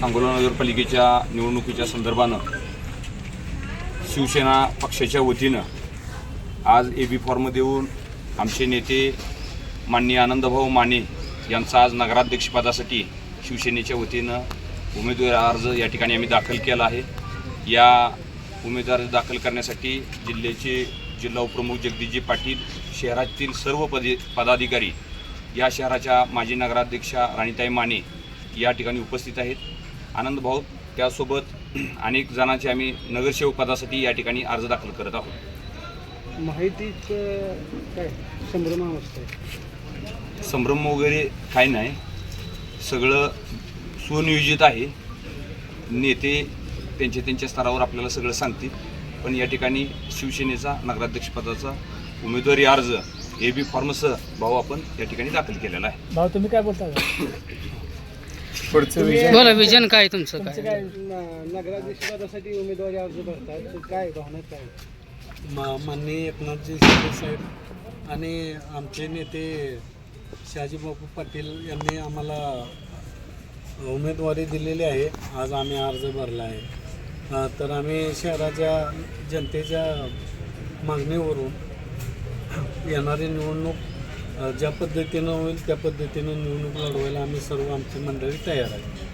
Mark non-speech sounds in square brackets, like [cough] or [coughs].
सांगोला नगरपालिकेच्या निवडणुकीच्या संदर्भानं शिवसेना पक्षाच्या वतीनं आज ए बी फॉर्म देऊन आमचे नेते माननीय आनंदभाऊ माने यांचा आज नगराध्यक्षपदासाठी शिवसेनेच्या वतीनं उमेदवार अर्ज या ठिकाणी आम्ही दाखल केला आहे. या उमेदवार दाखल करण्यासाठी जिल्ह्याचे जिल्हा उपप्रमुख जगदीशजी पाटील शहरातील सर्व पदे पदाधिकारी या शहराच्या माजी नगराध्यक्षा राणीताई माने या ठिकाणी उपस्थित आहेत. आनंद भाऊ त्यासोबत अनेक जणांचे आम्ही नगरसेवक पदासाठी या ठिकाणी अर्ज दाखल करत आहोत. माहितीचं काय? संभ्रम असतं संभ्रम वगैरे काही नाही. सगळं सुनियोजित आहे. नेते त्यांच्या त्यांच्या स्तरावर आपल्याला सगळं सांगतील. पण या ठिकाणी शिवसेनेचा नगराध्यक्षपदाचा उमेदवारी अर्ज ए बी फॉर्मसह भाऊ आपण या ठिकाणी दाखल केलेला आहे. भाऊ तुम्ही काय बोलता? [coughs] पुढचं बोला विजन काय तुमचं तुमचं काय काय न- नगराध्यक्षपदासाठी उमेदवारी अर्ज भरतात. तर काय भावना काय? मा- माननीय एकनाथजी शिंदे साहेब आणि आमचे नेते शहाजीबापू पाटील यांनी आम्हाला उमेदवारी दिलेली आहे. आज आम्ही अर्ज भरला आहे. अ, तर आम्ही शहराच्या जनतेच्या मागणीवरून येणारी निवडणूक ज्या पद्धतीनं होईल त्या पद्धतीनं निवडणूक लढवायला आम्ही सर्व आमची मंडळी तयार आहे